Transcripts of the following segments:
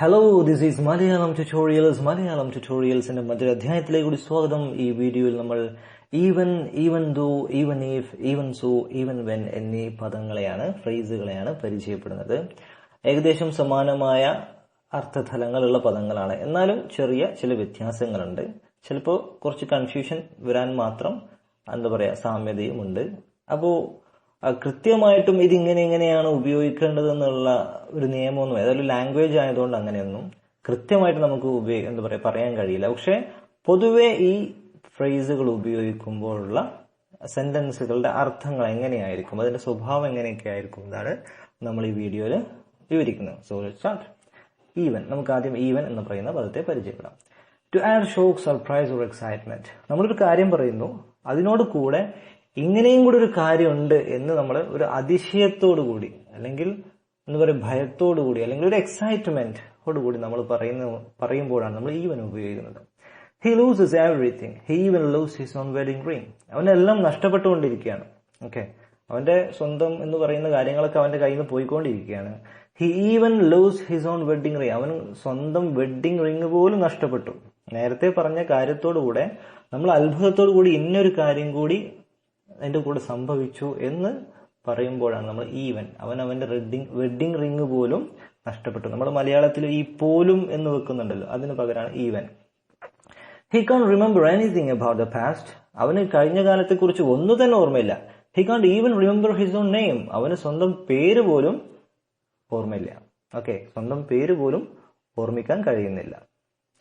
Hello this is Malayalam tutorials Malayalam ട്യൂട്ടോറിയൽസിന്റെ മറ്റൊരു അധ്യായത്തിലേക്ക് കൂടി സ്വാഗതം. ഈ വീഡിയോയിൽ നമ്മൾ even even though even if even so even when എന്നീ പദങ്ങളെയാണ് ഫ്രേസുകളെയാണ് പരിചയപ്പെടുന്നത്. ഏകദേശം സമാനമായ അർത്ഥതലങ്ങളുള്ള പദങ്ങളാണ്. എന്നാലും ചെറിയ ചില വ്യത്യാസങ്ങളുണ്ട്. ചിലപ്പോൾ കുറച്ച് കൺഫ്യൂഷൻ വരാൻ മാത്രം എന്താ പറയാ സാമ്യതയുമുണ്ട്. അപ്പോൾ കൃത്യമായിട്ടും ഇതിങ്ങനെ ഇങ്ങനെയാണ് എങ്ങനെയാണ് ഉപയോഗിക്കേണ്ടത് എന്നുള്ള ഒരു നിയമമൊന്നും ഏതായാലും ലാംഗ്വേജ് ആയതുകൊണ്ട് അങ്ങനെയൊന്നും കൃത്യമായിട്ട് നമുക്ക് ഉപയോഗ എന്താ പറയാ പറയാൻ കഴിയില്ല. പക്ഷെ പൊതുവെ ഈ ഫ്രേസുകൾ ഉപയോഗിക്കുമ്പോഴുള്ള സെന്റൻസുകളുടെ അർത്ഥങ്ങൾ എങ്ങനെയായിരിക്കും അതിന്റെ സ്വഭാവം എങ്ങനെയൊക്കെ ആയിരിക്കും എന്നാണ് നമ്മൾ ഈ വീഡിയോയിൽ വിവരിക്കുന്നത്. സോ സ്റ്റാർട്ട് ഈവൻ നമുക്ക് ആദ്യം ഈവൻ എന്ന് പറയുന്ന പദത്തെ പരിചയപ്പെടാം. To add shock surprise or excitement നമ്മളൊരു കാര്യം പറയുന്നു അതിനോട് കൂടെ ഇങ്ങനെയും കൂടി ഒരു കാര്യമുണ്ട് എന്ന് നമ്മൾ ഒരു അതിശയത്തോടു കൂടി അല്ലെങ്കിൽ എന്ന് പറയുക ഭയത്തോടു കൂടി അല്ലെങ്കിൽ ഒരു എക്സൈറ്റ്മെന്റ് കൂടി നമ്മൾ പറയുന്ന പറയുമ്പോഴാണ് നമ്മൾ ഈവൻ ഉപയോഗിക്കുന്നത്. He loses everything he even lose his own wedding ring അവനെല്ലാം നഷ്ടപ്പെട്ടുകൊണ്ടിരിക്കുകയാണ്. ഓക്കെ അവന്റെ സ്വന്തം എന്ന് പറയുന്ന കാര്യങ്ങളൊക്കെ അവന്റെ കയ്യിൽ നിന്ന് പോയിക്കൊണ്ടിരിക്കുകയാണ്. He even lose his own wedding ring അവൻ സ്വന്തം വെഡിങ് റിംഗ് പോലും നഷ്ടപ്പെട്ടു. നേരത്തെ പറഞ്ഞ കാര്യത്തോടു കൂടെ നമ്മൾ അത്ഭുതത്തോടു കൂടി ഇന്നൊരു കാര്യം കൂടി അതിന്റെ കൂടെ സംഭവിച്ചു എന്ന് പറയുമ്പോഴാണ് നമ്മൾ ഈവൻ അവൻ അവന്റെ റെഡിങ് വെഡിങ് റിങ് പോലും നഷ്ടപ്പെട്ടു നമ്മൾ മലയാളത്തിൽ ഈ പോലും എന്ന് വെക്കുന്നുണ്ടല്ലോ. അതിന് പകരമാണ് even he can't remember anything about the past അവന് കഴിഞ്ഞ കാലത്തെ കുറിച്ച് ഒന്നും തന്നെ ഓർമ്മയില്ല. He can't even remember his own name അവന് സ്വന്തം പേര് പോലും ഓർമ്മയില്ല. ഓക്കെ സ്വന്തം പേര് പോലും ഓർമ്മിക്കാൻ കഴിയുന്നില്ല.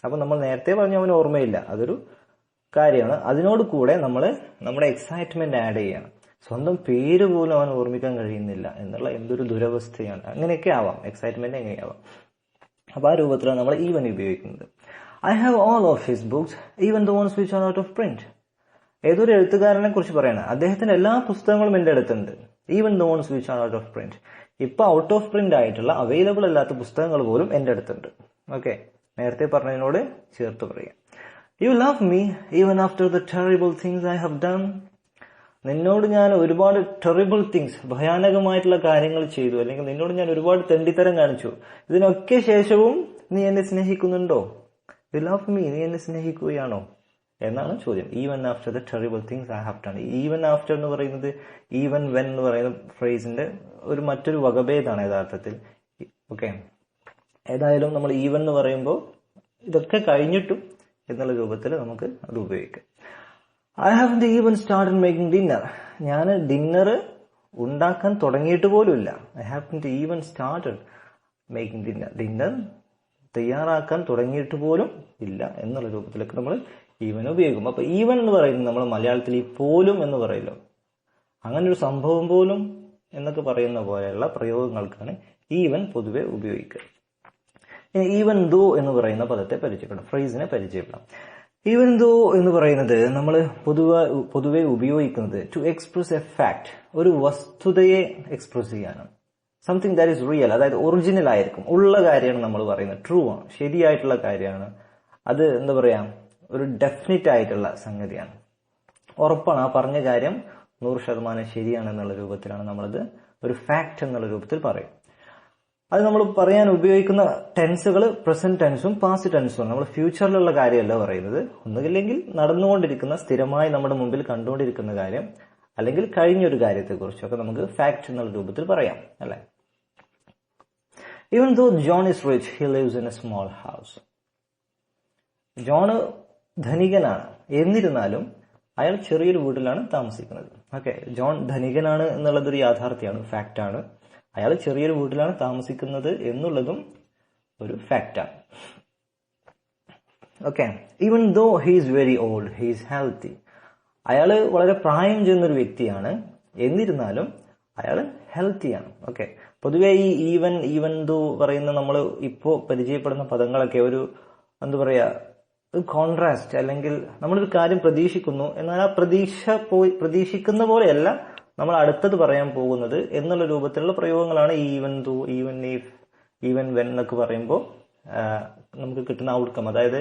അപ്പൊ നമ്മൾ നേരത്തെ പറഞ്ഞ അവന് ഓർമ്മയില്ല. അതൊരു കാര്യമാണ്. അതിനോട് കൂടെ നമ്മൾ നമ്മുടെ എക്സൈറ്റ്മെന്റ് ആഡ് ചെയ്യണം. സ്വന്തം പേര് പോലും അവൻ ഓർമ്മിക്കാൻ കഴിയുന്നില്ല എന്നുള്ള എന്തൊരു ദുരവസ്ഥയാണ്. അങ്ങനെയൊക്കെ ആവാം. എക്സൈറ്റ്മെന്റ് എങ്ങനെയാവാം അപ്പൊ ആ രൂപത്തിലാണ് നമ്മൾ ഈവൻ ഉപയോഗിക്കുന്നത്. I have all of his books even the ones which are out of print ഏതൊരു എഴുത്തുകാരനെ കുറിച്ച് പറയണം. അദ്ദേഹത്തിന്റെ എല്ലാ പുസ്തകങ്ങളും എന്റെ അടുത്തുണ്ട്. Even the ones which are out of print out of of print ആയിട്ടുള്ള അവൈലബിൾ അല്ലാത്ത പുസ്തകങ്ങൾ പോലും എന്റെ അടുത്തുണ്ട്. ഓക്കെ നേരത്തെ പറഞ്ഞതിനോട് ചേർത്ത് പറയാം. You love me even after the terrible things I have done നിന്നോട് ഞാൻ ഒരുപാട് ടെറിബിൾ തിങ്സ് ഭയാനകമായിട്ടുള്ള കാര്യങ്ങൾ ചെയ്തു. അല്ലെങ്കിൽ നിന്നോട് ഞാൻ ഒരുപാട് തെണ്ടിത്തരം കാണിച്ചു. ഇതിനൊക്കെ ശേഷവും നീ എന്നെ സ്നേഹിക്കുന്നുണ്ടോ? യു ലവ് മീ നീ എന്നെ സ്നേഹിക്കുകയാണോ? എന്നാണ് ചോദ്യം. Even after the terrible things I have done even after എന്ന് പറയുന്നത് ഈവൻ വെൻ എന്ന് പറയുന്ന ഫ്രേസിന്റെ ഒരു മറ്റൊരു വകഭേദമാണ് യഥാർത്ഥത്തിൽ. ഓക്കെ ഏതായാലും നമ്മൾ ഈവൻ എന്ന് പറയുമ്പോൾ ഇതൊക്കെ കഴിഞ്ഞിട്ടും എന്നുള്ള രൂപത്തിൽ നമുക്ക് അത് ഉപയോഗിക്കാം. I have even start making dinner ഞാൻ ഡിന്നർ ഉണ്ടാക്കാൻ തുടങ്ങിയിട്ട് പോലുമില്ല. I have to even started making dinner dinner തയ്യാറാക്കാൻ തുടങ്ങിയിട്ട് പോലും ഇല്ല എന്നുള്ള രൂപത്തിലൊക്കെ നമ്മൾ ഈവൻ ഉപയോഗിക്കും. അപ്പൊ ഈവൻ എന്ന് പറയുന്നത് നമ്മൾ മലയാളത്തിൽ ഈ പോലും എന്ന് പറയല്ലോ അങ്ങനെ ഒരു സംഭവം പോലും എന്നൊക്കെ പറയുന്ന പോലെയുള്ള പ്രയോഗങ്ങൾക്കാണ് ഈവൻ പൊതുവെ ഉപയോഗിക്കുക. ഈവൻ ദോ എന്ന് പറയുന്ന പദത്തെ പരിചയപ്പെടണം ഫ്രേസിനെ പരിചയപ്പെടണം. ഈവൻ ദോ എന്ന് പറയുന്നത് നമ്മൾ പൊതുവെ പൊതുവെ ഉപയോഗിക്കുന്നത് ടു എക്സ്പ്രസ് എ ഫാക്ട് ഒരു വസ്തുതയെ എക്സ്പ്രസ് ചെയ്യാനാണ് സംതിങ് ദാറ്റ് ഇസ് റിയൽ അതായത് ഒറിജിനൽ ആയിരിക്കും. ഉള്ള കാര്യമാണ് നമ്മൾ പറയുന്നത്. ട്രൂ ആണ്. ശരിയായിട്ടുള്ള കാര്യമാണ്. അത് എന്താ പറയാ? ഒരു ഡെഫിനറ്റ് ആയിട്ടുള്ള സംഗതിയാണ്. ഉറപ്പാണ്. ആ പറഞ്ഞ കാര്യം നൂറ് ശതമാനം ശരിയാണ് എന്നുള്ള രൂപത്തിലാണ് നമ്മളത് ഒരു ഫാക്ട് എന്നുള്ള രൂപത്തിൽ പറയും അത് നമ്മൾ പറയാൻ ഉപയോഗിക്കുന്ന ടെൻസുകൾ പ്രസന്റ് ടെൻസും പാസ്റ്റ് ടെൻസും നമ്മൾ ഫ്യൂച്ചറിലുള്ള കാര്യമല്ല പറയുന്നത്. ഒന്നുകില്ലെങ്കിൽ നടന്നുകൊണ്ടിരിക്കുന്ന സ്ഥിരമായി നമ്മുടെ മുമ്പിൽ കണ്ടുകൊണ്ടിരിക്കുന്ന കാര്യം അല്ലെങ്കിൽ കഴിഞ്ഞൊരു കാര്യത്തെക്കുറിച്ചൊക്കെ നമുക്ക് ഫാക്ട് എന്നുള്ള രൂപത്തിൽ പറയാം അല്ലെ? Even though John is rich he lives in a small house John ധനികനാണ്. എന്നിരുന്നാലും അയാൾ ചെറിയൊരു വീട്ടിലാണ് താമസിക്കുന്നത്. ഓക്കെ ജോൺ ധനികനാണ് എന്നുള്ളത് ഒരു യാഥാർത്ഥ്യമാണ് ഫാക്റ്റാണ് അയാൾ ചെറിയൊരു വീട്ടിലാണ് താമസിക്കുന്നത് എന്നുള്ളതും ഒരു ഫാക്റ്റാണ് okay even though he's very old he's healthy അയാൾ വളരെ പ്രായം ചെന്നൊരു വ്യക്തിയാണ്. എന്നിരുന്നാലും അയാൾ ഹെൽത്തിയാണ് ഓക്കെ പൊതുവേ ഈ ഈവൻ ഈവൻ ദോ പറയുന്ന നമ്മൾ ഇപ്പോൾ പരിചയപ്പെടുന്ന പദങ്ങളൊക്കെ ഒരു എന്താ പറയുക കോൺട്രാസ്റ്റ് അല്ലെങ്കിൽ നമ്മളൊരു കാര്യം പ്രതീക്ഷിക്കുന്നു. എന്നാൽ ആ പ്രതീക്ഷ പോയി പ്രതീക്ഷിക്കുന്ന പോലെയല്ല നമ്മൾ അടുത്തത് പറയാൻ പോകുന്നത് എന്നുള്ള രൂപത്തിലുള്ള പ്രയോഗങ്ങളാണ് even though even if even when എന്നൊക്കെ പറയുമ്പോൾ നമുക്ക് കിട്ടുന്ന ഔട്ട്കം അതായത്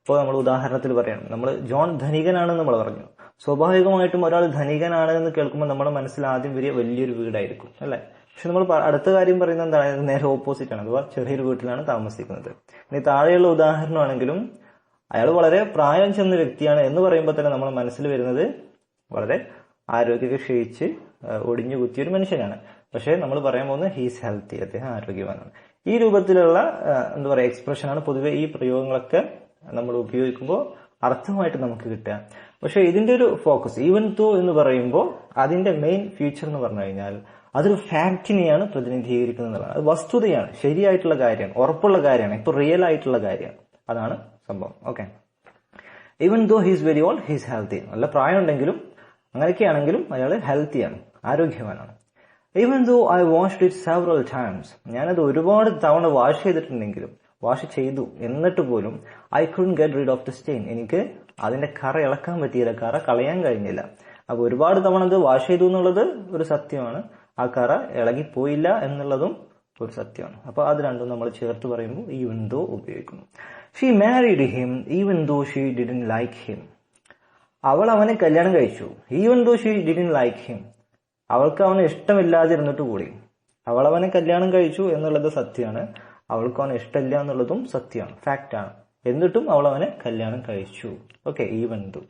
ഇപ്പോൾ നമ്മൾ ഉദാഹരണത്തിൽ പറയണം. നമ്മൾ ജോൺ ധനികനാണെന്ന് നമ്മൾ പറഞ്ഞു. സ്വാഭാവികമായിട്ടും ഒരാൾ ധനികനാണ് എന്ന് കേൾക്കുമ്പോൾ നമ്മുടെ മനസ്സിൽ ആദ്യം വരിക വലിയൊരു വീടായിരിക്കും അല്ലേ? പക്ഷെ നമ്മൾ അടുത്ത കാര്യം പറയുന്നത് എന്താണ്? നേരെ ഓപ്പോസിറ്റ് ആണ് അഥവാ ചെറിയൊരു വീട്ടിലാണ് താമസിക്കുന്നത്. ഇനി താഴെയുള്ള ഉദാഹരണമാണെങ്കിലും അയാൾ വളരെ പ്രായം ചെന്ന വ്യക്തിയാണ് എന്ന് പറയുമ്പോൾ തന്നെ നമ്മുടെ മനസ്സിൽ വരുന്നത് വളരെ ആരോഗ്യമൊക്കെ ക്ഷയിച്ച് ഒടിഞ്ഞു കുത്തിയ ഒരു മനുഷ്യനാണ്. പക്ഷേ നമ്മൾ പറയാൻ പോകുന്നത് ഹീസ് ഹെൽത്തി അദ്ദേഹം ആരോഗ്യവാനാണ്. ഈ രൂപത്തിലുള്ള എന്താ പറയുക എക്സ്പ്രഷനാണ് പൊതുവെ ഈ പ്രയോഗങ്ങളൊക്കെ നമ്മൾ ഉപയോഗിക്കുമ്പോൾ അർത്ഥമായിട്ട് നമുക്ക് കിട്ടുക. പക്ഷേ ഇതിന്റെ ഒരു ഫോക്കസ് ഈവൻ തോ എന്ന് പറയുമ്പോൾ അതിന്റെ മെയിൻ ഫ്യൂച്ചർ എന്ന് പറഞ്ഞു കഴിഞ്ഞാൽ അതൊരു ഫാക്റ്റിനെയാണ് പ്രതിനിധീകരിക്കുന്നത് എന്നുള്ളതാണ്. അത് വസ്തുതയാണ് ശരിയായിട്ടുള്ള കാര്യമാണ് ഉറപ്പുള്ള കാര്യമാണ് ഇപ്പൊ റിയൽ ആയിട്ടുള്ള കാര്യമാണ് അതാണ് സംഭവം. Okay even though he's very all he's healthy നല്ല പ്രായമുണ്ടെങ്കിലും അങ്ങനെയൊക്കെയാണെങ്കിലും അയാൾ ഹെൽത്തിയാണ് ആരോഗ്യവാനാണ്. Even though I washed it several times ഞാനത് ഒരുപാട് തവണ വാഷ് ചെയ്തിട്ടുണ്ടെങ്കിലും വാഷ് ചെയ്തു എന്നിട്ട് പോലും I could get rid of the stain എനിക്ക് അതിന്റെ കറ ഇളക്കാൻ പറ്റിയില്ല കറ കളയാൻ കഴിഞ്ഞില്ല. അപ്പൊ ഒരുപാട് തവണ അത് വാഷ് ചെയ്തു എന്നുള്ളത് ഒരു സത്യമാണ്. ആ കറ ഇളകിപ്പോയില്ല എന്നുള്ളതും ഒരു സത്യമാണ്. അപ്പൊ അത് രണ്ടും നമ്മൾ ചേർത്ത് പറയുമ്പോൾ ഈവൻ ദോ ഉപയോഗിക്കുന്നു. She married him even though she didn't like him അവൾ അവനെ കല്യാണം കഴിച്ചു. Even though she didn't like him അവൾക്ക് അവനെ ഇഷ്ടമില്ലാതിരുന്നിട്ട് കൂടി. അവൾ അവനെ കല്യാണം കഴിച്ചു എന്നുള്ളത് സത്യമാണ്. അവൾക്ക് അവനെ ഇഷ്ടമില്ല എന്നുള്ളതും സത്യമാണ്. ഫാക്റ്റാണ് എന്നിട്ടും അവൾ അവനെ കല്യാണം കഴിച്ചു. Okay even though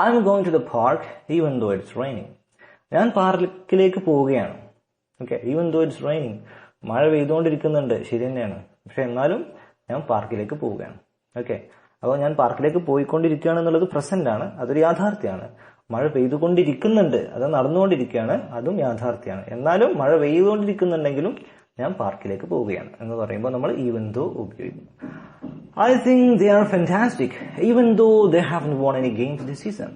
I am going to the park even though it's raining ഞാൻ പാർക്കിലേക്ക് പോവുകയാണ്. Okay even though it's raining മഴ പെയ്തുകൊണ്ടിരിക്കുന്നുണ്ട്. ശരി തന്നെയാണ്. പക്ഷെ എന്നാലും ഞാൻ പാർക്കിലേക്ക് പോവുകയാണ്. ഓക്കെ അപ്പോൾ ഞാൻ പാർക്കിലേക്ക് പോയിക്കൊണ്ടിരിക്കുകയാണ് എന്നുള്ളത് പ്രസന്റ് ആണ് അതൊരു യാഥാർത്ഥ്യമാണ്. മഴ പെയ്തുകൊണ്ടിരിക്കുന്നുണ്ട് അത് നടന്നുകൊണ്ടിരിക്കുകയാണ് അതും യാഥാർത്ഥ്യമാണ്. എന്നാലും മഴ പെയ്തുകൊണ്ടിരിക്കുന്നുണ്ടെങ്കിലും ഞാൻ പാർക്കിലേക്ക് പോവുകയാണ് എന്ന് പറയുമ്പോൾ നമ്മൾ ഈവൻ ദോ ഉപയോഗിക്കുന്നു. I think they are fantastic even though they have won any games this season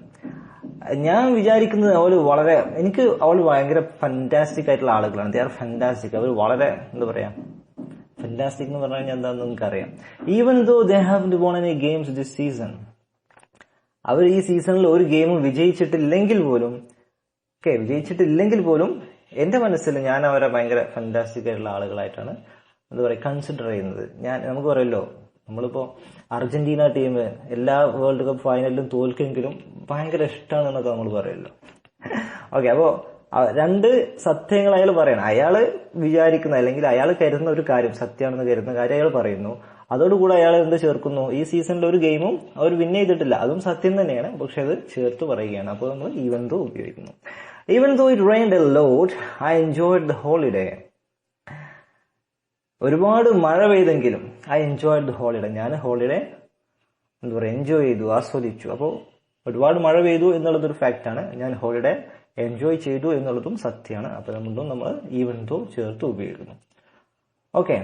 ഞാൻ വിചാരിക്കുന്നത് അവൾ വളരെ എനിക്ക് അവൾ ഭയങ്കര ഫാന്റാസ്റ്റിക് ആയിട്ടുള്ള ആളുകളാണ്. ദേ ആർ ഫാന്റാസ്റ്റിക് അവർ വളരെ എന്താ പറയാ ഫാന്റാസ്റ്റിക് എന്ന് പറഞ്ഞു കഴിഞ്ഞാൽ എന്താണെന്ന് അറിയാം even though they have won any games this season അവർ ഈ സീസണിൽ ഒരു ഗെയിമും വിജയിച്ചിട്ടില്ലെങ്കിൽ പോലും ഓക്കെ വിജയിച്ചിട്ടില്ലെങ്കിൽ പോലും എന്റെ മനസ്സിൽ ഞാൻ അവരെ ഭയങ്കര ഫാന്റാസ്റ്റിക് ആയിട്ടുള്ള ആളുകളായിട്ടാണ് എന്താ പറയുക കൺസിഡർ ചെയ്യുന്നത്. ഞാൻ നമുക്ക് പറയല്ലോ നമ്മളിപ്പോ അർജന്റീന ടീം എല്ലാ വേൾഡ് കപ്പ് ഫൈനലിലും തോൽക്കെങ്കിലും ഭയങ്കര ഇഷ്ടമാണ് എന്നൊക്കെ നമ്മൾ പറയല്ലോ ഓക്കെ അപ്പോ രണ്ട് സത്യങ്ങൾ അയാൾ പറയണം. അയാൾ വിചാരിക്കുന്ന അല്ലെങ്കിൽ അയാൾ കരുതുന്ന ഒരു കാര്യം സത്യമാണെന്ന് കരുതുന്ന കാര്യം അയാൾ പറയുന്നു. അതോടുകൂടെ അയാൾ എന്ത് ചേർക്കുന്നു? ഈ സീസണിൽ ഒരു ഗെയിമും അവർ വിൻ ചെയ്തിട്ടില്ല. അതും സത്യം തന്നെയാണ്. പക്ഷെ അത് ചേർത്ത് പറയുകയാണ്. അപ്പോൾ നമ്മൾ ഈവൻ ദോ ഉപയോഗിക്കുന്നു. Even though it rained a lot I enjoyed the holiday ഒരുപാട് മഴ പെയ്തെങ്കിലും ഐ എൻജോയ്ഡ് ദ ഹോളിഡേ ഞാൻ ഹോളിഡേ എന്താ പറയുക എൻജോയ് ചെയ്തു ആസ്വദിച്ചു. അപ്പോൾ ഒരുപാട് മഴ പെയ്തു എന്നുള്ളതൊരു ഫാക്റ്റ് ആണ്. ഞാൻ ഹോളിഡേ എൻജോയ് ചെയ്തു എന്നുള്ളതും സത്യമാണ്. അപ്പോൾ നമ്മളും നമ്മൾ ഈവൻ ദോ ചേർത്ത് ഉപയോഗിക്കുന്നു. ഓക്കെ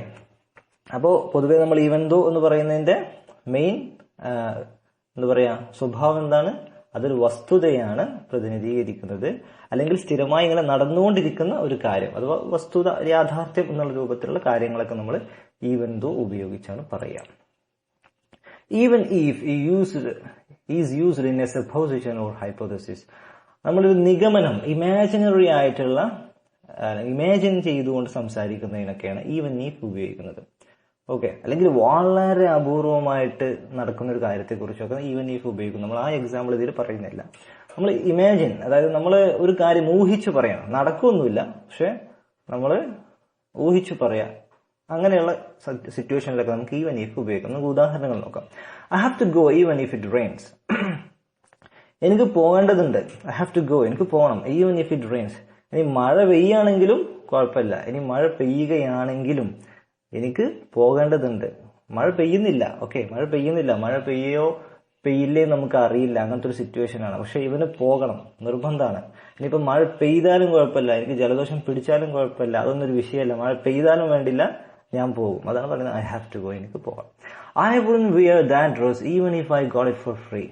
അപ്പോൾ പൊതുവെ നമ്മൾ ഈവൻ ദോ എന്ന് പറയുന്നതിന്റെ മെയിൻ എന്താ പറയാ സ്വഭാവം എന്താണ്? അതൊരു വസ്തുതയാണ് പ്രതിനിധീകരിക്കുന്നത്. അല്ലെങ്കിൽ സ്ഥിരമായി ഇങ്ങനെ നടന്നുകൊണ്ടിരിക്കുന്ന ഒരു കാര്യം അഥവാ വസ്തുത യാഥാർത്ഥ്യം എന്നുള്ള രൂപത്തിലുള്ള കാര്യങ്ങളൊക്കെ നമ്മൾ ഈവൻ ദോ ഉപയോഗിച്ചാണ് പറയുക even if used is used in a supposition or hypothesis നമ്മളൊരു നിഗമനം ഇമാജിനറി ആയിട്ടുള്ള ഇമാജിൻ ചെയ്തുകൊണ്ട് സംസാരിക്കുന്നതിനൊക്കെയാണ് ഈവൻ ഈഫ് ഉപയോഗിക്കുന്നത്. ഓക്കെ അല്ലെങ്കിൽ വളരെ അപൂർവമായിട്ട് നടക്കുന്ന ഒരു കാര്യത്തെക്കുറിച്ചൊക്കെ ഈവൻ ഈഫ് ഉപയോഗിക്കും നമ്മൾ ആ എക്സാമ്പിൾ ഇതിൽ പറയുന്നില്ല. നമ്മൾ ഇമാജിൻ അതായത് നമ്മൾ ഒരു കാര്യം ഊഹിച്ചു പറയണം നടക്കൊന്നുമില്ല പക്ഷെ നമ്മൾ ഊഹിച്ചു പറയാം. അങ്ങനെയുള്ള സിറ്റുവേഷനിലൊക്കെ നമുക്ക് ഈവൻ ഇഫ് ഉപയോഗിക്കാം. നമുക്ക് ഉദാഹരണങ്ങൾ നോക്കാം. I have to go even if it rains എനിക്ക് പോകേണ്ടതുണ്ട്. ഐ ഹാവ് ടു ഗോ എനിക്ക് പോകണം. ഈവൻ ഇഫ് ഇറ്റ് റെയിൻസ് ഇനി മഴ പെയ്യാണെങ്കിലും കുഴപ്പമില്ല. ഇനി മഴ പെയ്യുകയാണെങ്കിലും എനിക്ക് പോകേണ്ടതുണ്ട്. മഴ പെയ്യുന്നില്ല. ഓക്കെ മഴ പെയ്യുന്നില്ല. മഴ പെയ്യോ പെയ്യില്ലേ നമുക്ക് അറിയില്ല. അങ്ങനത്തെ ഒരു സിറ്റുവേഷൻ ആണ്. പക്ഷെ ഇവന് പോകണം. നിർബന്ധമാണ്. ഇനിയിപ്പോൾ മഴ പെയ്താലും കുഴപ്പമില്ല. എനിക്ക് ജലദോഷം പിടിച്ചാലും കുഴപ്പമില്ല. അതൊന്നും ഒരു വിഷയമല്ല. മഴ പെയ്താലും വേണ്ടില്ല. ഞാൻ പോകും. അതാണ് പറയുന്നത്. ഐ ഹാവ് ടു ഗോ എനിക്ക് പോകാം I wouldn't wear that dress even if I got it for free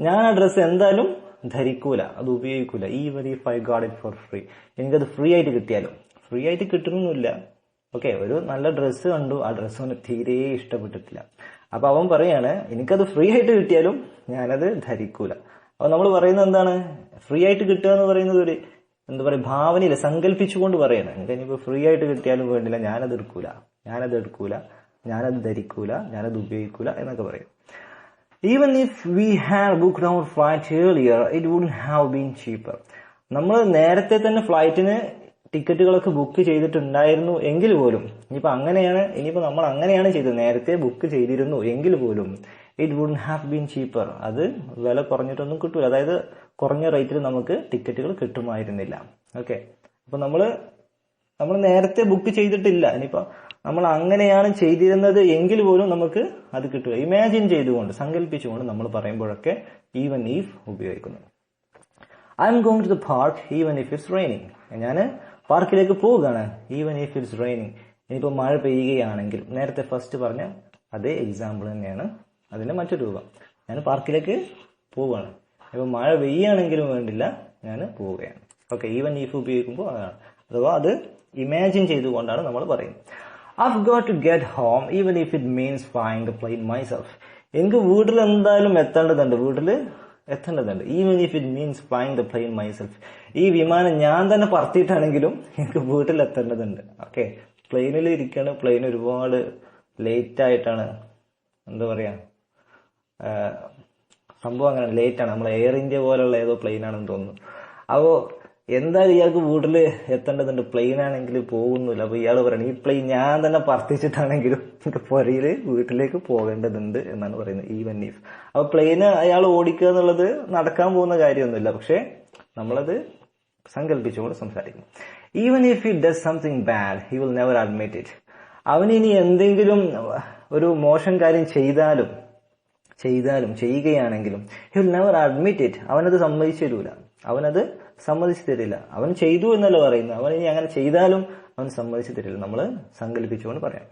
ഞാൻ ആ ഡ്രസ്സ് എന്തായാലും ധരിക്കൂല. അത് ഉപയോഗിക്കൂല. ഈ വരി five got it for free എനിക്കത് ഫ്രീ ആയിട്ട് കിട്ടിയാലും? ഫ്രീ ആയിട്ട് കിട്ടണമെന്നില്ല ഓക്കെ ഒരു നല്ല ഡ്രസ്സ് കണ്ടു. ആ ഡ്രസ്സ് അവന് തീരെ ഇഷ്ടപ്പെട്ടിട്ടില്ല. അപ്പൊ അവൻ പറയാണ് എനിക്കത് ഫ്രീ ആയിട്ട് കിട്ടിയാലും ഞാനത് ധരിക്കൂല. അപ്പൊ നമ്മൾ പറയുന്നത് എന്താണ്? ഫ്രീ ആയിട്ട് കിട്ടുക എന്ന് പറയുന്നത് ഒരു എന്താ പറയുക ഭാവനയില്ല. സങ്കല്പിച്ചുകൊണ്ട് പറയാണ്. എനിക്ക് ഇനിയിപ്പോ ഫ്രീ ആയിട്ട് കിട്ടിയാലും വേണ്ടില്ല. ഞാനത് എടുക്കൂല. ഞാനത് എടുക്കൂല. ഞാനത് ധരിക്കൂല. ഞാനത് ഉപയോഗിക്കൂല എന്നൊക്കെ പറയും. Even if we have book our flight earlier it would have been cheaper നമ്മൾ നേരത്തെ തന്നെ ഫ്ലൈറ്റിന് ടിക്കറ്റുകളൊക്കെ ബുക്ക് ചെയ്തിട്ടുണ്ടായിരുന്നു എങ്കിൽ പോലും. ഇനിയിപ്പോൾ അങ്ങനെയാണ് ഇനിയിപ്പോൾ നമ്മൾ അങ്ങനെയാണ് ചെയ്തത്. നേരത്തെ ബുക്ക് ചെയ്തിരുന്നു എങ്കിൽ പോലും it would have been cheaper അത് വില കുറഞ്ഞിട്ടൊന്നും കിട്ടൂല. അതായത് കുറഞ്ഞ റേറ്റിൽ നമുക്ക് ടിക്കറ്റുകൾ കിട്ടുമായിരുന്നില്ല. ഓക്കെ അപ്പോൾ നമ്മൾ നമ്മൾ നേരത്തെ ബുക്ക് ചെയ്തിട്ടില്ല. ഇനിയിപ്പോ നമ്മൾ അങ്ങനെയാണ് ചെയ്തിരുന്നത് എങ്കിൽ പോലും നമുക്ക് അത് കിട്ടുക. ഇമാജിൻ ചെയ്തുകൊണ്ട് സങ്കല്പിച്ചുകൊണ്ട് നമ്മൾ പറയുമ്പോഴൊക്കെ ഈവൻ ഈഫ് ഉപയോഗിക്കുന്നു. I am going to the park even if it's raining ഞാൻ പാർക്കിലേക്ക് പോവുകയാണ് ഈവൻ ഇഫ് ഇറ്റ്സ് റെയിനിങ് ഇനിയിപ്പോൾ മഴ പെയ്യുകയാണെങ്കിൽ നേരത്തെ ഫസ്റ്റ് പറഞ്ഞ അതേ എക്സാമ്പിൾ തന്നെയാണ് അതിന്റെ മറ്റൊരു രൂപം. ഞാൻ പാർക്കിലേക്ക് പോവുകയാണ്. ഇപ്പോൾ മഴ പെയ്യുകയാണെങ്കിലും വേണ്ടില്ല ഞാൻ പോവുകയാണ്. ഓക്കെ ഈവൻ ഇഫ് ഉപയോഗിക്കുമ്പോൾ അതാണ്. അഥവാ അത് ഇമാജിൻ ചെയ്തുകൊണ്ടാണ് നമ്മൾ പറയുന്നത്. I've got to get home even if it means flying the plane myself. എനിക്ക് വീട്ടിൽ എന്തായാലും എത്തേണ്ടതുണ്ട്. വീട്ടിൽ എത്തേണ്ടതുണ്ട്. Even if it means flying the plane myself ഈ വിമാനം ഞാൻ തന്നെ പറത്തിയിട്ടാണെങ്കിലും എനിക്ക് വീട്ടിൽ എത്തേണ്ടതുണ്ട്. ഓക്കെ പ്ലെയിനിൽ ഇരിക്കുകയാണ് പ്ലെയിൻ ഒരുപാട് ലേറ്റ് ആയിട്ടാണ്. എന്താ പറയാ? സംഭവം അങ്ങനെ ആണ്. നമ്മൾ എയർ ഇന്ത്യ പോലുള്ള ഏതോ പ്ലെയിൻ ആണെന്ന് തോന്നുന്നു. അപ്പോ എന്തായാലും ഇയാൾക്ക് വീട്ടിൽ എത്തേണ്ടതുണ്ട്? പ്ലെയിൻ ആണെങ്കിൽ പോകുന്നില്ല. അപ്പൊ ഇയാൾ പറയണം ഈ പ്ലെയിൻ ഞാൻ തന്നെ പറത്തിച്ചിട്ടാണെങ്കിലും പുരയിൽ വീട്ടിലേക്ക് പോകേണ്ടതുണ്ട് എന്നാണ് പറയുന്നത് ഈവൻ ഇഫ് അപ്പൊ പ്ലെയിൻ അയാൾ ഓടിക്കുക എന്നുള്ളത് നടക്കാൻ പോകുന്ന കാര്യമൊന്നുമില്ല. പക്ഷെ നമ്മളത് സങ്കല്പിച്ചുകൊണ്ട് സംസാരിക്കും even if he does something bad he will never admit it അവൻ ഇനി എന്തെങ്കിലും ഒരു മോശം കാര്യം ചെയ്താലും ചെയ്താലും ചെയ്യുകയാണെങ്കിലും he will never admit it അവനത് സമ്മതിച്ചു തരൂല അവനത് സമ്മതിച്ചു തരില്ല. അവൻ ചെയ്തു എന്നല്ല പറയുന്നത്. അവൻ ഇനി അങ്ങനെ ചെയ്താലും അവൻ സമ്മതിച്ചു തരില്ല. നമ്മൾ സങ്കല്പിച്ചുകൊണ്ട് പറയാം.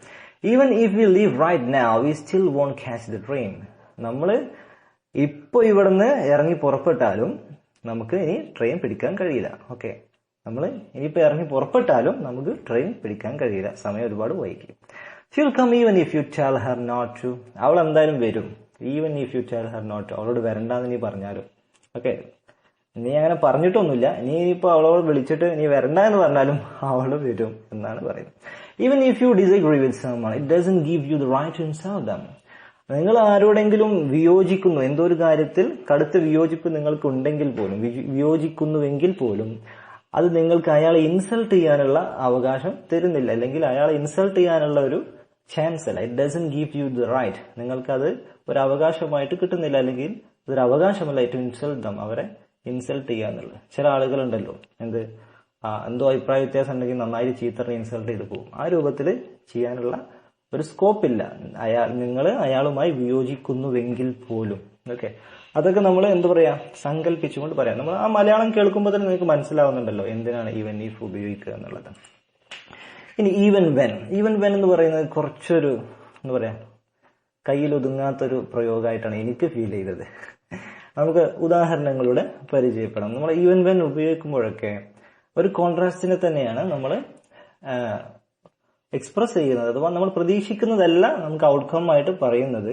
Even if you leave right now we still won't catch the train നമ്മൾ ഇപ്പോൾ ഇവിടുന്ന് ഇറങ്ങി പുറപ്പെട്ടാലും നമുക്ക് ഇനി ട്രെയിൻ പിടിക്കാൻ കഴിയില്ല. ഓക്കെ നമ്മൾ ഇനിയിപ്പോൾ ഇറങ്ങി പുറപ്പെട്ടാലും നമുക്ക് ട്രെയിൻ പിടിക്കാൻ കഴിയില്ല. സമയം ഒരുപാട് വൈകി she'll come even if you tell her not to അവൾ എന്തായാലും വരും. Even if you tell her not അവളോട് വരണ്ടെന്ന് നീ പറഞ്ഞാലും. ഓക്കെ നീ അങ്ങനെ പറഞ്ഞിട്ടൊന്നുമില്ല. നീ ഇപ്പോൾ അവളോട് വിളിച്ചിട്ട് നീ വരണ്ട എന്ന് പറഞ്ഞാലും അവൾ വരും എന്നാണ് പറയുന്നത്. Even if you disagree with someone it doesn't give you the right to insult them നിങ്ങൾ ആരോടെങ്കിലും വിയോജിക്കുന്നു എന്തോ ഒരു കാര്യത്തിൽ കടുത്ത വിയോജിപ്പ് നിങ്ങൾക്ക് ഉണ്ടെങ്കിൽ പോലും വിയോജിക്കുന്നുവെങ്കിൽ പോലും അത് നിങ്ങൾക്ക് അയാളെ ഇൻസൾട്ട് ചെയ്യാനുള്ള അവകാശം തരുന്നില്ല. അല്ലെങ്കിൽ അയാളെ ഇൻസൾട്ട് ചെയ്യാനുള്ള ഒരു ചാൻസ് അല്ല. It doesn't give you the right നിങ്ങൾക്കത് ഒരു അവകാശമായിട്ട് കിട്ടുന്നില്ല. അല്ലെങ്കിൽ അതൊരു അവകാശമല്ല ടു ഇൻസൾട്ട് ദം അവരെ ഇൻസൾട്ട് ചെയ്യുക എന്നുള്ളത്. ചില ആളുകളുണ്ടല്ലോ എന്ത് എന്തോ അഭിപ്രായ വ്യത്യാസം ഉണ്ടെങ്കിൽ നന്നായിട്ട് ചീത്തറിനെ ഇൻസൾട്ട് ചെയ്ത് പോകും. ആ രൂപത്തിൽ ചെയ്യാനുള്ള ഒരു സ്കോപ്പ് ഇല്ല. അയാൾ നിങ്ങൾ അയാളുമായി വിയോജിക്കുന്നുവെങ്കിൽ പോലും. ഓക്കെ അതൊക്കെ നമ്മൾ എന്ത് പറയാ? സങ്കല്പിച്ചുകൊണ്ട് പറയാം. നമ്മൾ ആ മലയാളം കേൾക്കുമ്പോൾ തന്നെ നിങ്ങൾക്ക് മനസ്സിലാവുന്നുണ്ടല്ലോ എന്തിനാണ് ഈവൻ ഈഫ് ഉപയോഗിക്കുക എന്നുള്ളത്. ഇനി ഈവൻ വെൻ ഈവൻ വെൻ എന്ന് പറയുന്നത് കുറച്ചൊരു എന്താ പറയാ കയ്യിൽ ഒതുങ്ങാത്തൊരു പ്രയോഗമായിട്ടാണ് എനിക്ക് ഫീൽ ചെയ്തത്. നമുക്ക് ഉദാഹരണങ്ങളുടെ പരിചയപ്പെടാം. നമ്മൾ ഈവൻ വെൻ ഉപയോഗിക്കുമ്പോഴൊക്കെ ഒരു കോൺട്രാസ്റ്റിനെ തന്നെയാണ് നമ്മൾ എക്സ്പ്രസ് ചെയ്യുന്നത്. അഥവാ നമ്മൾ പ്രതീക്ഷിക്കുന്നതല്ല നമുക്ക് ഔട്ട്കം ആയിട്ട് പറയുന്നത്.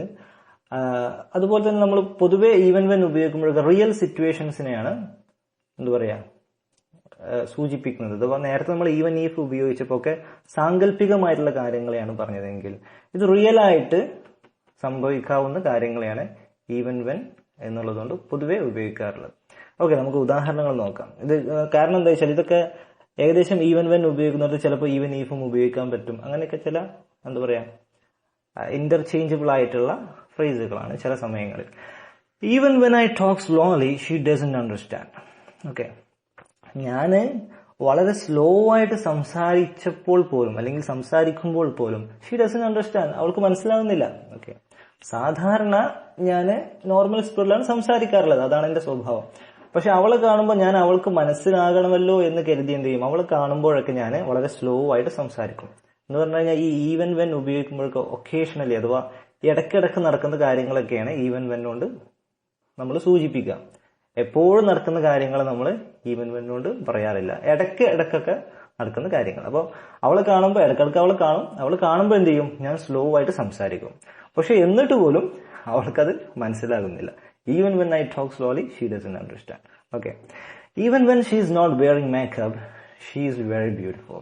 അതുപോലെ തന്നെ നമ്മൾ പൊതുവെ ഈവൻ വെൻ ഉപയോഗിക്കുമ്പോഴൊക്കെ റിയൽ സിറ്റുവേഷൻസിനെയാണ് എന്താ പറയാ സൂചിപ്പിക്കുന്നത്. അഥവാ നേരത്തെ നമ്മൾ ഈവൻ ഈഫ് ഉപയോഗിച്ചപ്പോൾ ഒക്കെ സാങ്കല്പികമായിട്ടുള്ള കാര്യങ്ങളെയാണ് പറഞ്ഞതെങ്കിൽ ഇത് റിയൽ ആയിട്ട് സംഭവിക്കാവുന്ന കാര്യങ്ങളെയാണ് ഈവൻ വെൻ എന്നുള്ളതുകൊണ്ട് പൊതുവേ ഉപയോഗിക്കാറുള്ളത്. ഓക്കെ നമുക്ക് ഉദാഹരണങ്ങൾ നോക്കാം. ഇത് കാരണം എന്താ വെച്ചാൽ ഇതൊക്കെ ഏകദേശം ഈവൻ വെൻ ഉപയോഗിക്കുന്നത് ചിലപ്പോൾ ഈവൻ ഈഫും ഉപയോഗിക്കാൻ പറ്റും. അങ്ങനെയൊക്കെ ചില എന്താ പറയാ ഇന്റർചേഞ്ചബിൾ ആയിട്ടുള്ള ഫ്രേസുകളാണ് ചില സമയങ്ങളിൽ. Even when I talk slowly she doesn't understand okay. ഞാൻ വളരെ സ്ലോ ആയിട്ട് സംസാരിച്ചപ്പോൾ പോലും അല്ലെങ്കിൽ സംസാരിക്കുമ്പോൾ പോലും ഷീ ഡസൻ അണ്ടർസ്റ്റാൻഡ് അവൾക്ക് മനസ്സിലാവുന്നില്ല. ഓക്കെ. സാധാരണ ഞാൻ നോർമൽ സ്പീഡിലാണ് സംസാരിക്കാറുള്ളത്. അതാണ് എന്റെ സ്വഭാവം. പക്ഷെ അവളെ കാണുമ്പോൾ ഞാൻ അവൾക്ക് മനസ്സിലാകണമല്ലോ എന്ന് കരുതി എന്ത് ചെയ്യും? അവളെ കാണുമ്പോഴൊക്കെ ഞാൻ വളരെ സ്ലോ ആയിട്ട് സംസാരിക്കും. എന്ന് പറഞ്ഞു കഴിഞ്ഞാൽ ഈ ഈവൻ വെൻ ഉപയോഗിക്കുമ്പോഴൊക്കെ ഒക്കേഷണലി അഥവാ ഇടയ്ക്കിടയ്ക്ക് നടക്കുന്ന കാര്യങ്ങളൊക്കെയാണ് ഈവൻ വെൻ കൊണ്ട് നമ്മൾ സൂചിപ്പിക്കുക. എപ്പോഴും നടക്കുന്ന കാര്യങ്ങൾ നമ്മൾ ഈവൻ വെൻ കൊണ്ട് പറയാറില്ല. ഇടയ്ക്ക് ഇടയ്ക്കൊക്കെ നടക്കുന്ന കാര്യങ്ങൾ. അപ്പോൾ അവളെ കാണുമ്പോൾ ഇടക്കിടക്ക് അവളെ കാണും. അവൾ കാണുമ്പോൾ എന്ത് ചെയ്യും? ഞാൻ സ്ലോ ആയിട്ട് സംസാരിക്കും. പക്ഷെ എന്നിട്ട് പോലും അവൾക്കത് മനസ്സിലാകുന്നില്ല. Even when I talk slowly she doesn't understand okay even when she is not wearing makeup she is very beautiful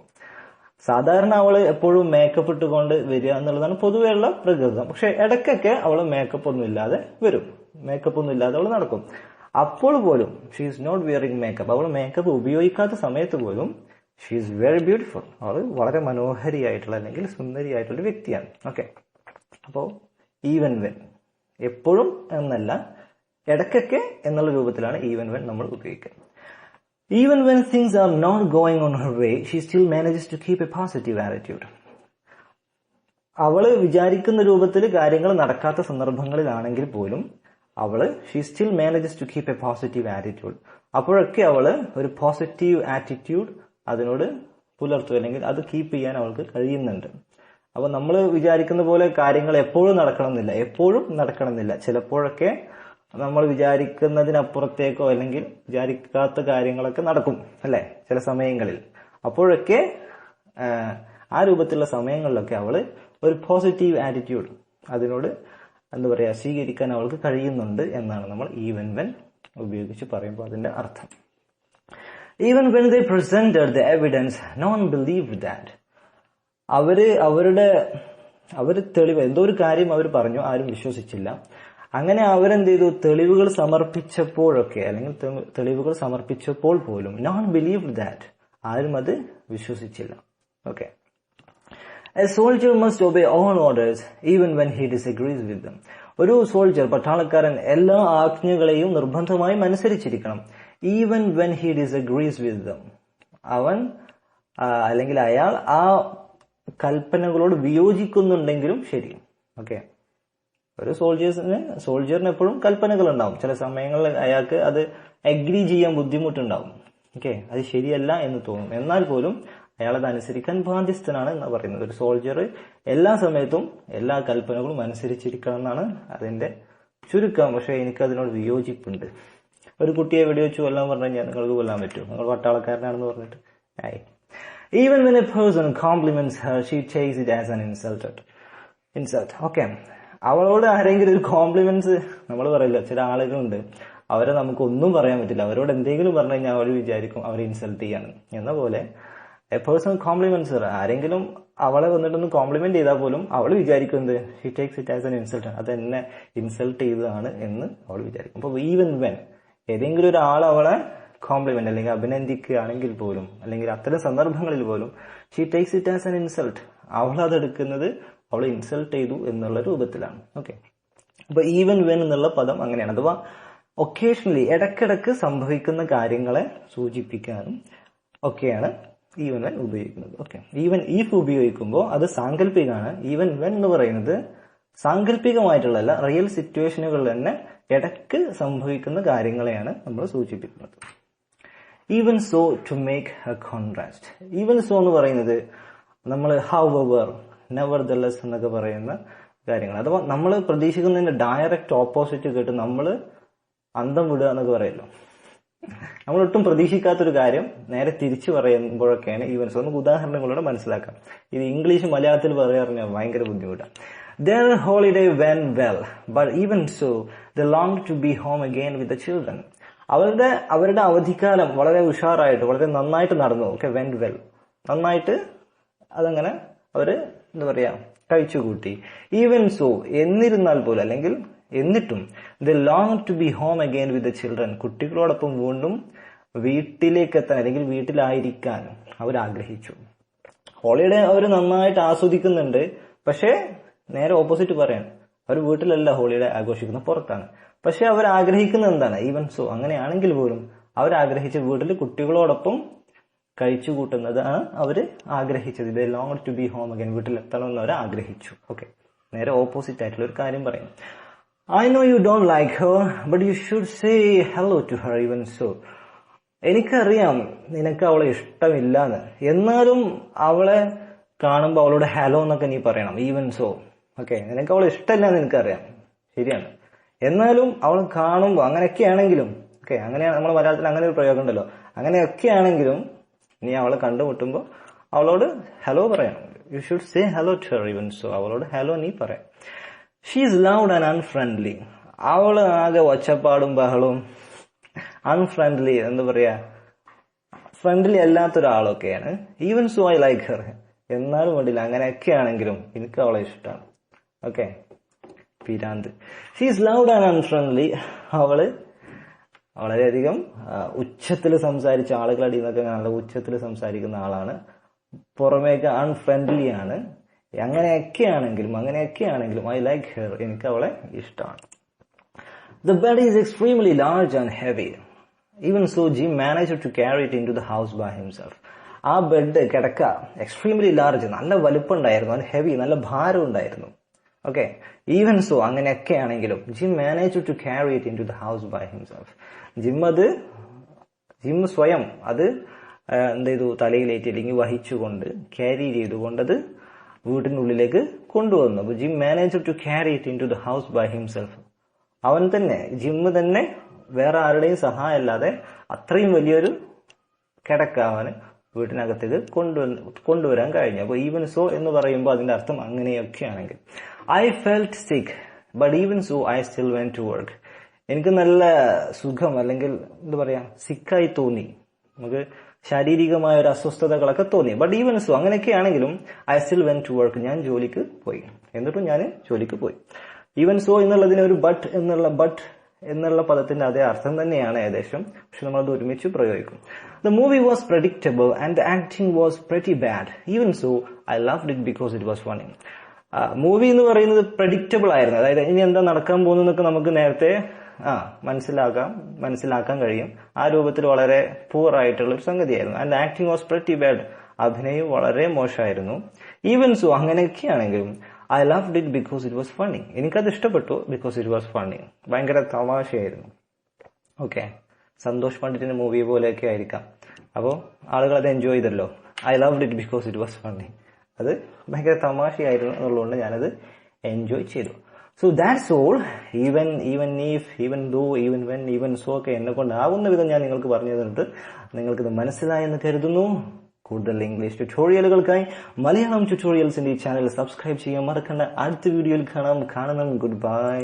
സാധാരണ അവൾ എപ്പോഴും മേക്കപ്പ് ഇട്ടുകൊണ്ട് വരിക എന്നുള്ളതാണ് പൊതുവെയുള്ള പ്രകൃതം. പക്ഷെ ഇടയ്ക്കൊക്കെ അവൾ മേക്കപ്പ് ഒന്നും ഇല്ലാതെ വരും. മേക്കപ്പ് ഒന്നും ഇല്ലാതെ അവൾ നടക്കും. അപ്പോൾ പോലും she is not wearing makeup അവൾ മേക്കപ്പ് ഉപയോഗിക്കാത്ത സമയത്ത് പോലും ഷീ ഈസ് വെരി ബ്യൂട്ടിഫുൾ അവൾ വളരെ മനോഹരിയായിട്ടുള്ള അല്ലെങ്കിൽ സുന്ദരിയായിട്ടുള്ള വ്യക്തിയാണ്. ഓക്കെ അപ്പോൾ ഈവൻ വെൻ എപ്പോഴും എന്നല്ല ഇടയ്ക്കൊക്കെ എന്നുള്ള രൂപത്തിലാണ് ഈവൻ വെൻ നമ്മൾ ഉപയോഗിക്കുക even when things are not going on her way she still manages to keep a positive attitude അവൾ വിചാരിക്കുന്ന രൂപത്തിൽ കാര്യങ്ങൾ നടക്കാത്ത സന്ദർഭങ്ങളിലാണെങ്കിൽ പോലും അവൾ she still manages to keep a positive attitude അപ്പോഴൊക്കെ അവൾ ഒരു പോസിറ്റീവ് ആറ്റിറ്റ്യൂഡ് അതിനോട് പുലർത്തുക അല്ലെങ്കിൽ അത് കീപ്പ് ചെയ്യാൻ അവൾക്ക് കഴിയുന്നുണ്ട്. അപ്പൊ നമ്മൾ വിചാരിക്കുന്ന പോലെ കാര്യങ്ങൾ എപ്പോഴും നടക്കണമെന്നില്ല. എപ്പോഴും നടക്കണമെന്നില്ല. ചിലപ്പോഴൊക്കെ നമ്മൾ വിചാരിക്കുന്നതിനപ്പുറത്തേക്കോ അല്ലെങ്കിൽ വിചാരിക്കാത്ത കാര്യങ്ങളൊക്കെ നടക്കും അല്ലെ? ചില സമയങ്ങളിൽ. അപ്പോഴൊക്കെ ആ, രൂപത്തിലുള്ള സമയങ്ങളിലൊക്കെ അവൾ ഒരു പോസിറ്റീവ് ആറ്റിറ്റ്യൂഡ് അതിനോട് എന്താ പറയാ സ്വീകരിക്കാൻ അവൾക്ക് കഴിയുന്നുണ്ട് എന്നാണ് നമ്മൾ ഈവൻ വെൻ ഉപയോഗിച്ച് പറയുമ്പോൾ അതിന്റെ അർത്ഥം. Even when they the the evidence none believe that അവർ അവരുടെ അവർ തെളിവ് എന്തോ ഒരു കാര്യം അവർ പറഞ്ഞു ആരും വിശ്വസിച്ചില്ല. അങ്ങനെ അവരെന്ത് ചെയ്തു തെളിവുകൾ സമർപ്പിച്ചപ്പോഴൊക്കെ അല്ലെങ്കിൽ തെളിവുകൾ സമർപ്പിച്ചപ്പോൾ പോലും നോൺ ബിലീവ് ദാറ്റ് ആരും അത് വിശ്വസിച്ചില്ല. Okay a soldier must obey on orders even when he disagrees with ഒരു സോൾജർ പട്ടാളക്കാരൻ എല്ലാ ആജ്ഞകളെയും നിർബന്ധമായും അനുസരിച്ചിരിക്കണം. Even when he disagrees with them അവൻ അല്ലെങ്കിൽ അയാൾ ആ കൽപ്പനകളോട് വിയോജിക്കുന്നുണ്ടെങ്കിലും ശരി ഓക്കെ ഒരു സോൾജേഴ്സിന് സോൾജറിന് എപ്പോഴും കൽപ്പനകൾ ഉണ്ടാവും ചില സമയങ്ങളിൽ അയാൾക്ക് അത് അഗ്രി ചെയ്യാൻ ബുദ്ധിമുട്ടുണ്ടാവും. ഓക്കെ അത് ശരിയല്ല എന്ന് തോന്നും. എന്നാൽ പോലും അയാൾ അത് അനുസരിക്കാൻ ബാധ്യസ്ഥനാണ് എന്ന് പറയുന്നത്. ഒരു സോൾജർ എല്ലാ സമയത്തും എല്ലാ കൽപ്പനകളും അനുസരിച്ചിരിക്കണം എന്നാണ് അതിന്റെ ചുരുക്കം. പക്ഷെ എനിക്ക് അതിനോട് വിയോജിപ്പുണ്ട്. ഒരു കുട്ടിയെ വെടിവെച്ച് കൊല്ലാൻ പറഞ്ഞു കഴിഞ്ഞാൽ നിങ്ങൾക്ക് കൊല്ലാൻ പറ്റുമോ നിങ്ങൾ പട്ടാളക്കാരനാണെന്ന് പറഞ്ഞിട്ട്. ആയി. Even when a person compliments her she takes it as an insulted insult okay അവളോട് ആരെങ്കിലും ഒരു കോംപ്ലിമെന്റ്സ് നമ്മൾ പറയില്ല. ചില ആളുകളുണ്ട്. അവരെ നമുക്ക് ഒന്നും പറയാൻ പറ്റില്ല. അവരോട് എന്തെങ്കിലും പറഞ്ഞു കഴിഞ്ഞാൽ അവർ വിചാരിക്കും അവരെ ഇൻസൾട്ട് ചെയ്യാണ്. എന്ന പോലെ എ പേഴ്സൺ കോംപ്ലിമെന്റ്സ് ആരെങ്കിലും അവളെ വന്നിട്ടൊന്ന് കോംപ്ലിമെന്റ് ചെയ്താൽ പോലും അവൾ വിചാരിക്കുന്നത് she takes it as an insult അത് എന്നെ ഇൻസൾട്ട് ചെയ്തതാണ് എന്ന് അവൾ വിചാരിക്കും. അപ്പോൾ ഈവൻ വെൻ ഏതെങ്കിലും ഒരാൾ അവളെ കോംപ്ലിമെന്റ് അല്ലെങ്കിൽ അഭിനന്ദിക്കുകയാണെങ്കിൽ പോലും അല്ലെങ്കിൽ അത്തരം സന്ദർഭങ്ങളിൽ പോലും she takes it as an insult അവൾ അതെടുക്കുന്നത് അവൾ ഇൻസൾട്ട് ചെയ്തു എന്നുള്ള രൂപത്തിലാണ്. ഓക്കെ അപ്പൊ ഈവൻ വെൻ എന്നുള്ള പദം അങ്ങനെയാണ്. അഥവാ ഒക്കേഷണലി ഇടക്കിടക്ക് സംഭവിക്കുന്ന കാര്യങ്ങളെ സൂചിപ്പിക്കാനും ഒക്കെയാണ് ഈവൻ വെൻ ഉപയോഗിക്കുന്നത്. ഓക്കെ ഈവൻ ഈഫ് ഉപയോഗിക്കുമ്പോൾ അത് സാങ്കല്പികമാണ്. ഈവൻ വെൻ എന്ന് പറയുന്നത് സാങ്കല്പികമായിട്ടുള്ളതല്ല റിയൽ സിറ്റുവേഷനുകളിൽ തന്നെ ഇടയ്ക്ക് സംഭവിക്കുന്ന കാര്യങ്ങളെയാണ് നമ്മൾ സൂചിപ്പിക്കുന്നത്. Even so to make a contrast even so എന്ന് പറയുന്നത് നമ്മൾ however nevertheless എന്നൊക്കെ പറയുന്ന കാര്യങ്ങൾ. അഥവാ നമ്മൾ പ്രതീക്ഷിക്കുന്നതിന്റെ ഡയറക്റ്റ് ഓപ്പോസിറ്റ് കേട്ട് നമ്മൾ അന്തം വിടുക എന്നൊക്കെ പറയല്ലോ നമ്മൾ ഒട്ടും പ്രതീക്ഷിക്കാത്തൊരു കാര്യം നേരെ തിരിച്ചു പറയുമ്പോഴൊക്കെയാണ് ഈവൻസ് നമുക്ക് ഉദാഹരണങ്ങളോടെ മനസ്സിലാക്കാം. ഇത് ഇംഗ്ലീഷ് മലയാളത്തിൽ പറയാറിഞ്ഞാൽ ഭയങ്കര ബുദ്ധിമുട്ടാണ് their holiday went well but even so the long to be home again with the children അവരുടെ അവരുടെ അവധിക്കാലം വളരെ ഉഷാറായിട്ട് വളരെ നന്നായിട്ട് നടന്നു. ഓക്കെ വെൻ വെൽ നന്നായിട്ട് അതങ്ങനെ അവർ എന്താ പറയുക കഴിച്ചുകൂട്ടി. ഈവൻ സോ എന്നിരുന്നാൽ പോലും അല്ലെങ്കിൽ എന്നിട്ടും the long to be home again with the children കുട്ടികളോടൊപ്പം വീണ്ടും വീട്ടിലേക്ക് എത്താൻ അല്ലെങ്കിൽ വീട്ടിലായിരിക്കാൻ അവർ ആഗ്രഹിച്ചു. ഹോളിഡേ അവർ നന്നായിട്ട് ആസ്വദിക്കുന്നുണ്ട്. പക്ഷേ നേരെ ഓപ്പോസിറ്റ് പറയാണ്. അവർ വീട്ടിലല്ല ഹോളിഡേ ആഘോഷിക്കുന്നത് പുറത്താണ്. പക്ഷെ അവർ ആഗ്രഹിക്കുന്നത് എന്താണ്? ഈവൻ സോ അങ്ങനെയാണെങ്കിൽ പോലും അവർ ആഗ്രഹിച്ച വീട്ടിൽ കുട്ടികളോടൊപ്പം കഴിച്ചു കൂട്ടുന്നതാണ് അവർ ആഗ്രഹിച്ചത്. ഇത് long to be home again വീട്ടിലെത്തണമെന്ന് അവർ ആഗ്രഹിച്ചു. ഓക്കെ നേരെ ഓപ്പോസിറ്റ് ആയിട്ടുള്ള ഒരു കാര്യം പറയും. I know you don't like her but you should say hello to her even so എനിക്കറിയാം നിനക്ക് അവളെ ഇഷ്ടമില്ലാന്ന്. എന്നാലും അവളെ കാണുമ്പോൾ അവളോട് ഹലോ എന്നൊക്കെ നീ പറയണം ഈവൻ സോ ഓക്കെ നിനക്ക് അവളെ ഇഷ്ടമില്ല എന്ന് എനിക്കറിയാം. ശരിയാണ്. എന്നാലും അവൾ കാണുമ്പോൾ അങ്ങനെയൊക്കെ ആണെങ്കിലും ഓക്കെ അങ്ങനെയാണ് നമ്മുടെ മലയാളത്തിൽ അങ്ങനെ ഒരു പ്രയോഗം ഉണ്ടല്ലോ. അങ്ങനെയൊക്കെ ആണെങ്കിലും നീ അവളെ കണ്ടുമുട്ടുമ്പോൾ അവളോട് ഹലോ പറയണം. You should say hello to her even so അവളോട് ഹലോ നീ പറയാം. ഷീസ് ലൗഡ് ആൻഡ് അൺഫ്രണ്ട്ലി അവൾ ആകെ ഒച്ചപ്പാടും ബഹളവും അൺഫ്രണ്ട്ലി എന്താ പറയാ friendly അല്ലാത്തൊരാളൊക്കെയാണ്. Even so I like her എന്നാലും വേണ്ടില്ല അങ്ങനെയൊക്കെ ആണെങ്കിലും എനിക്ക് അവളെ ഇഷ്ടമാണ്. ഓക്കെ പിരാന്ത്. ഷീസ് ലൗഡ് ആൻഡ് അൺഫ്രണ്ട്ലി അവൾ വളരെയധികം ഉച്ചത്തിൽ സംസാരിച്ച ആളുകളുടെ ഇന്നൊക്കെ നല്ല ഉച്ചത്തിൽ സംസാരിക്കുന്ന ആളാണ്. പുറമേക്ക് അൺഫ്രണ്ട്ലി ആണ്. അങ്ങനെയൊക്കെ ആണെങ്കിലും അങ്ങനെയൊക്കെ ആണെങ്കിലും ഐ ലൈക്ക് ഹെയർ എനിക്ക് അവളെ ഇഷ്ടമാണ്. The bed is extremely large and heavy even so Jim manage to carry it into the house by himself ആ ബെഡ് കിടക്ക എക്സ്ട്രീംലി ലാർജ് നല്ല വലുപ്പം ഉണ്ടായിരുന്നു അത് ഹെവി നല്ല ഭാരം ഉണ്ടായിരുന്നു. ഓക്കെ ഈവൻ സോ അങ്ങനെയൊക്കെ ആണെങ്കിലും Jim manage to carry it into the house by himself Jim അത് ജിം സ്വയം അത് എന്ത് ചെയ്തു? തലയിലേറ്റ് അല്ലെങ്കിൽ വഹിച്ചുകൊണ്ട് ക്യാരി ചെയ്തുകൊണ്ടത് വീട്ടിനുള്ളിലേക്ക് കൊണ്ടുവന്നു. അപ്പൊ Jim manager to carry it into the house by himself അവൻ തന്നെ ജിമ്മ് തന്നെ വേറെ ആരുടെയും സഹായം അല്ലാതെ അത്രയും വലിയൊരു കിടക്ക അവന് വീട്ടിനകത്തേക്ക് കൊണ്ടുവന്ന് കൊണ്ടുവരാൻ കഴിഞ്ഞു. അപ്പോൾ ഈവൻ സോ എന്ന് പറയുമ്പോൾ അതിന്റെ അർത്ഥം അങ്ങനെയൊക്കെയാണെങ്കിൽ I felt sick but even so I still went to work എനിക്ക് നല്ല സുഖം അല്ലെങ്കിൽ എന്താ പറയാ സിക്കായി തോന്നി. നമുക്ക് ശാരീരികമായ ഒരു അസ്വസ്ഥതകളൊക്കെ തോന്നി. ബട്ട് ഈവൻ സോ അങ്ങനെയൊക്കെ ആണെങ്കിലും I still went to work ഞാൻ ജോലിക്ക് പോയി. എന്നിട്ടും ഞാൻ ജോലിക്ക് പോയി. ഈവൻ സോ എന്നുള്ളതിന് ഒരു ബട്ട് എന്നുള്ള ബട്ട് എന്നുള്ള പദത്തിന്റെ അതേ അർത്ഥം തന്നെയാണ് ഏകദേശം. പക്ഷെ നമ്മൾ നമ്മളത് ഒരുമിച്ച് പ്രയോഗിക്കും. The movie was predictable and the acting was pretty bad even so I love it because it was funny movie എന്ന് പറയുന്നത് പ്രഡിക്റ്റബിൾ ആയിരുന്നു. അതായത് ഇനി എന്താ നടക്കാൻ പോകുന്നതെന്നൊക്കെ നമുക്ക് നേരത്തെ ആ മനസ്സിലാക്കാം മനസ്സിലാക്കാൻ കഴിയും. ആ രൂപത്തിൽ വളരെ പൂർ ആയിട്ടുള്ള ഒരു സംഗതിയായിരുന്നു. And acting was pretty bad അഭിനയം വളരെ മോശമായിരുന്നു. Even so അങ്ങനെയൊക്കെയാണെങ്കിലും I love it because it was funny എനിക്കത് ഇഷ്ടപ്പെട്ടു ബിക്കോസ് ഇറ്റ് വാസ് ഫണ്ണി ഭയങ്കര തമാശയായിരുന്നു. ഓക്കെ സന്തോഷ് പണ്ഡിറ്റിന്റെ മൂവി പോലെയൊക്കെ ആയിരിക്കാം. അപ്പോൾ ആളുകൾ അത് എൻജോയ് ചെയ്തല്ലോ. I love it because it was funny അത് ഭയങ്കര തമാശയായിരുന്നു എന്നുള്ളതുകൊണ്ട് ഞാനത് എൻജോയ് ചെയ്തു. So that's all even even if even though even when even so ഒക്കെ എന്നെ കൊണ്ടാവുന്ന വിധം ഞാൻ നിങ്ങൾക്ക് പറഞ്ഞു തന്നിട്ട് നിങ്ങൾക്കിത് മനസ്സിലായെന്ന് കരുതുന്നു. കൂടുതൽ ഇംഗ്ലീഷ് ട്യൂട്ടോറിയലുകൾക്കായി മലയാളം ട്യൂട്ടോറിയൽസിന്റെ ഈ ചാനൽ സബ്സ്ക്രൈബ് ചെയ്യാൻ മറക്കണ്ട. അടുത്ത വീഡിയോയിൽ കാണാം. കാണണം ഗുഡ് ബൈ